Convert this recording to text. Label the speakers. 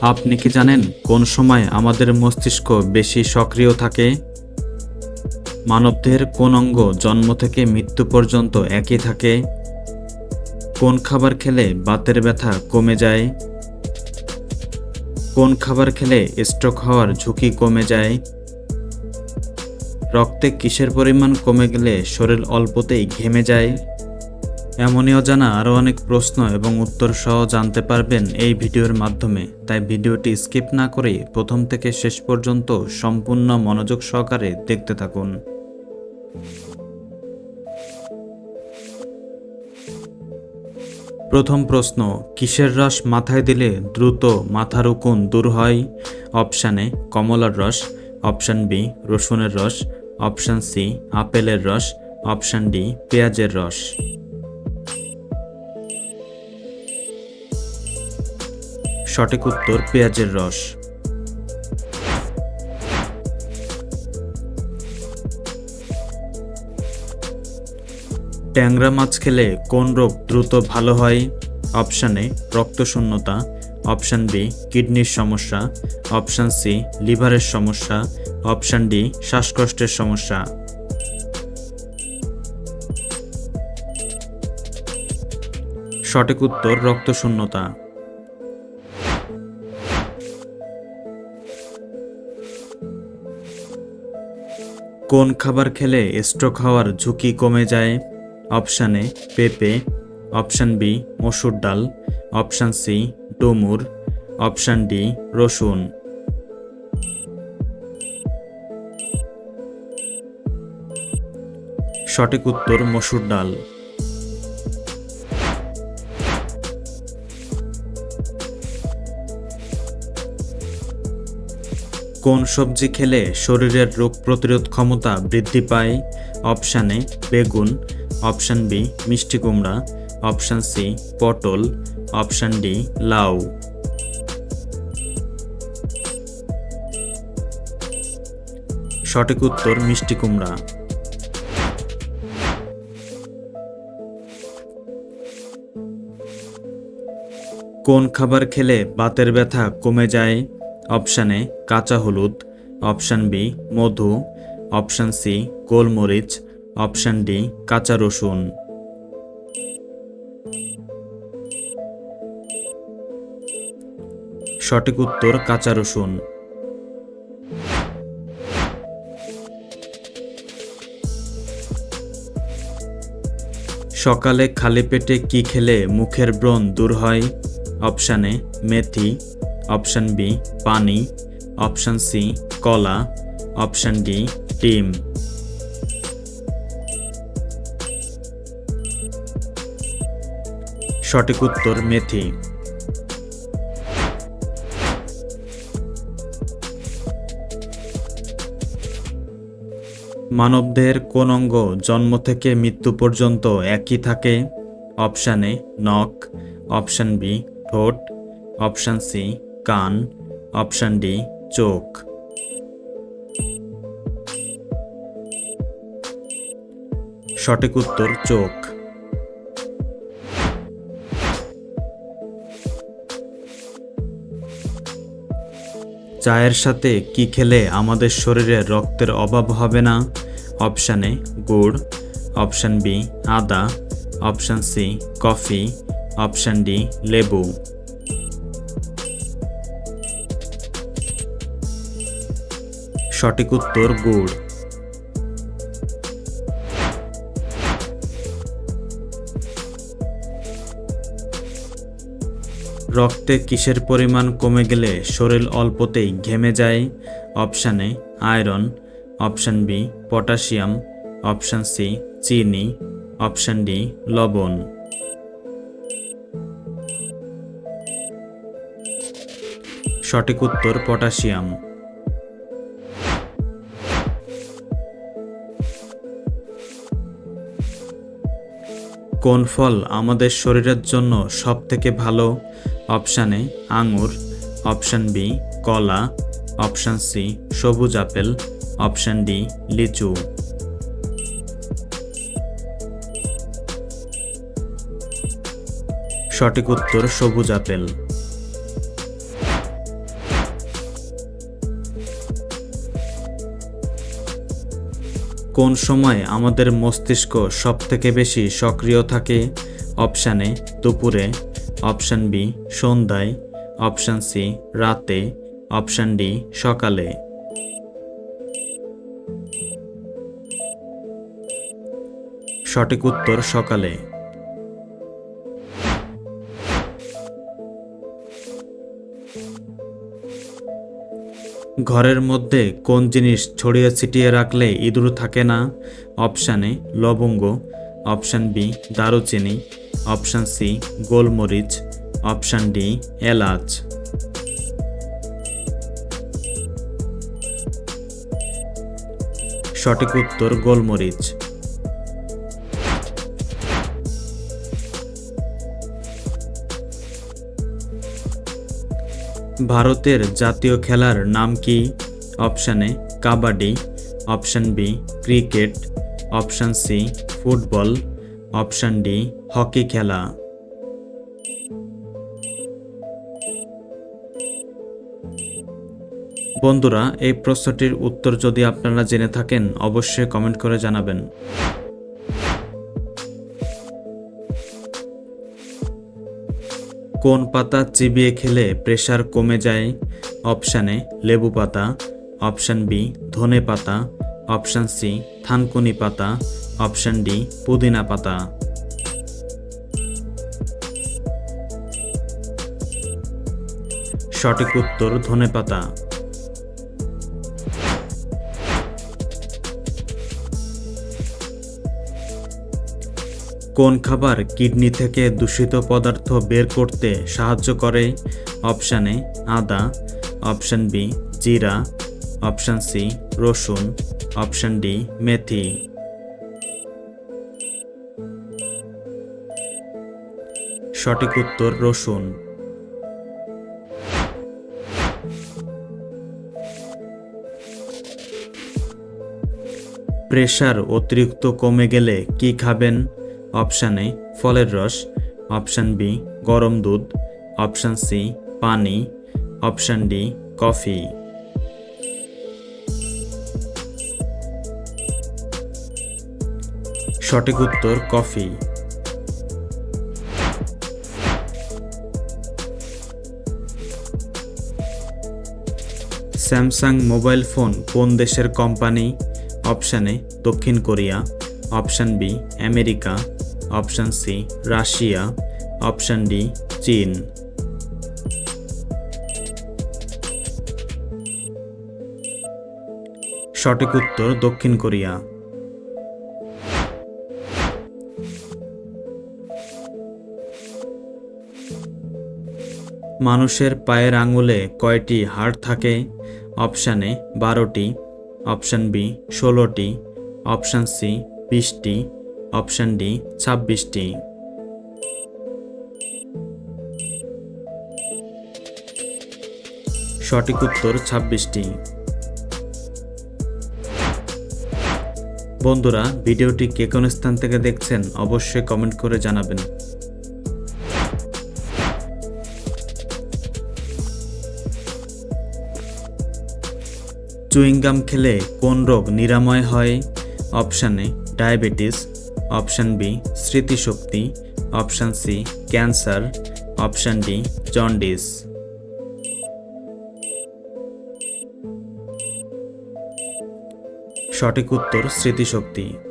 Speaker 1: আপনি কি জানেন কোন সময় আমাদের মস্তিষ্ক বেশি সক্রিয় থাকে? মানবদেহের কোন অঙ্গ জন্ম থেকে মৃত্যু পর্যন্ত একই থাকে? কোন খাবার খেলে বাতের ব্যথা কমে যায়? কোন খাবার খেলে স্ট্রোক হওয়ার ঝুঁকি কমে যায়? রক্তে কিসের পরিমাণ কমে গেলে শরীর অল্পতেই ঘেমে যায়? এমনই অজানা আরও অনেক প্রশ্ন এবং উত্তর সহ জানতে পারবেন এই ভিডিওর মাধ্যমে। তাই ভিডিওটি স্কিপ না করে প্রথম থেকে শেষ পর্যন্ত সম্পূর্ণ মনোযোগ সহকারে দেখতে থাকুন। প্রথম প্রশ্ন, কিসের রস মাথায় দিলে দ্রুত মাথার উকুন দূর হয়? অপশানে কমলার রস। অপশান বি, রসুনের রস। অপশান সি, আপেলের রস। অপশান ডি, পেঁয়াজের রস। সঠিক উত্তর পেঁয়াজের রস। ট্যাংরা মাছ খেলে কোন রোগ দ্রুত ভালো হয়? অপশান এ, রক্তশূন্যতা। অপশান বি, কিডনির সমস্যা। অপশান সি, লিভারের সমস্যা। অপশান ডি, শ্বাসকষ্টের সমস্যা। সঠিক উত্তর রক্তশূন্যতা। কোন খাবার খেলে স্ট্রোক হওয়ার ঝুঁকি কমে যায়? অপশান এ, পেঁপে। অপশান বি, মসুর ডাল। অপশান সি, ডুমুর। অপশান ডি, রসুন। সঠিক উত্তর মসুর ডাল। কোন সবজি খেলে শরীরের রোগ প্রতিরোধ ক্ষমতা বৃদ্ধি পায়? অপশান এ, বেগুন। অপশান বি, মিষ্টি কুমড়া। অপশান সি, পটল। অপশান ডি, লাউ। সঠিক উত্তর, মিষ্টি কুমড়া। কোন খাবার খেলে বাতের ব্যথা কমে যায়? অপশান এ কাঁচা হলুদ, অপশান বি মধু, অপশান সি গোলমরিচ, অপশান ডি কাঁচা রসুন। সঠিক উত্তর কাঁচা রসুন। সকালে খালি পেটে কি খেলে মুখের ব্রণ দূর হয়? অপশানে মেথি অপশান বি, পানি। অপশান সি, কলা। অপশান ডি টিম সঠিক উত্তর, মেথি। মানবদের কোন অঙ্গ জন্ম থেকে মৃত্যু পর্যন্ত একই থাকে? অপশান এ, নখ। অপশান বি, ঠোঁট। অপশান সি কান, অপশান ডি, চোখ। সঠিক উত্তর, চোখ। চায়ের সাথে কি খেলে আমাদের শরীরে রক্তের অভাব হবে না? অপশান এ, গুড়। অপশান বি, আদা। Option C, coffee. Option D, লেবু। সঠিক উত্তর গুড়। রক্তে কিসের পরিমাণ কমে গেলে শরীর অল্পতেই ঘেমে যায়? Option iron. Option B, potassium. Option C, চিনি। অপশান ডি, লবণ। সঠিক উত্তর পটাশিয়াম। কোন ফল আমাদের শরীরের জন্য সব থেকে ভালো? অপশান এ, আঙুর। অপশান বি, কলা। অপশান সি, সবুজ আপেল। অপশান ডি, লিচু। সঠিক উত্তর সবুজ আপেল। কোন সময় আমাদের মস্তিষ্ক সবথেকে বেশি সক্রিয় থাকে? অপশান এ, দুপুরে। অপশান বি, সন্ধ্যায়। অপশান সি, রাতে। অপশান ডি, সকালে। সঠিক উত্তর সকালে। ঘরের মধ্যে কোন জিনিস ছড়িয়ে ছিটিয়ে রাখলে ইঁদুর থাকে না? অপশান এ, লবঙ্গ। অপশান বি, দারুচিনি। অপশান সি, গোলমরিচ। অপশান ডি, এলাচ। সঠিক উত্তর গোলমরিচ। ভারতের জাতীয় খেলার নাম কি? Option A, kabaddi, option B, cricket, option C, football, option D, hockey খেলা। বন্ধুরা, এই প্রশ্নটির উত্তর যদি আপনারা জেনে থাকেন, অবশ্যই কমেন্ট করে জানাবেন। কোন পাতা চিবিয়ে খেলে প্রেশার কমে যায়? অপশানে লেবু পাতা। অপশান বি ধনে পাতা। অপশান সি থানকুনি পাতা। অপশান ডি পুদিনা পাতা। সঠিক উত্তর ধনে পাতা। কোন খাবার কিডনি থেকে দূষিত পদার্থ বের করতে সাহায্য করে? অপশান এ, আদা। অপশান বি, জিরা। অপশান সি, রসুন। অপশান ডি, মেথি। সঠিক উত্তর রসুন। প্রেশার অতিরিক্ত কমে গেলে কি খাবেন? অপশান এ ফলের রস, অপশান বি গরম দুধ, অপশান সি পানি, অপশান ডি কফি। সঠিক উত্তর কফি। স্যামসাং মোবাইল ফোন কোন দেশের কোম্পানি? অপশান দক্ষিণ Korea, option B America option C Russia option D চীন সঠিক উত্তর দক্ষিণ কোরিয়া। মানুষের পায়ের আঙুলে কয়টি হাড় থাকে? অপশান এ বারোটি। অপশান বি ষোলোটি। অপশান সি বিশটি। অপশান ডি, ছাব্বিশটি। সঠিক উত্তর ছাব্বিশটি। বন্ধুরা, ভিডিওটি কে কোন স্থান থেকে দেখছেন অবশ্যই কমেন্ট করে জানাবেন। চুইংগাম খেলে কোন রোগ নিরাময় হয়? অপশানে ডায়াবেটিস অপশান বি স্মৃতিশক্তি option C cancer option D jaundice. সঠিক উত্তর স্মৃতিশক্তি।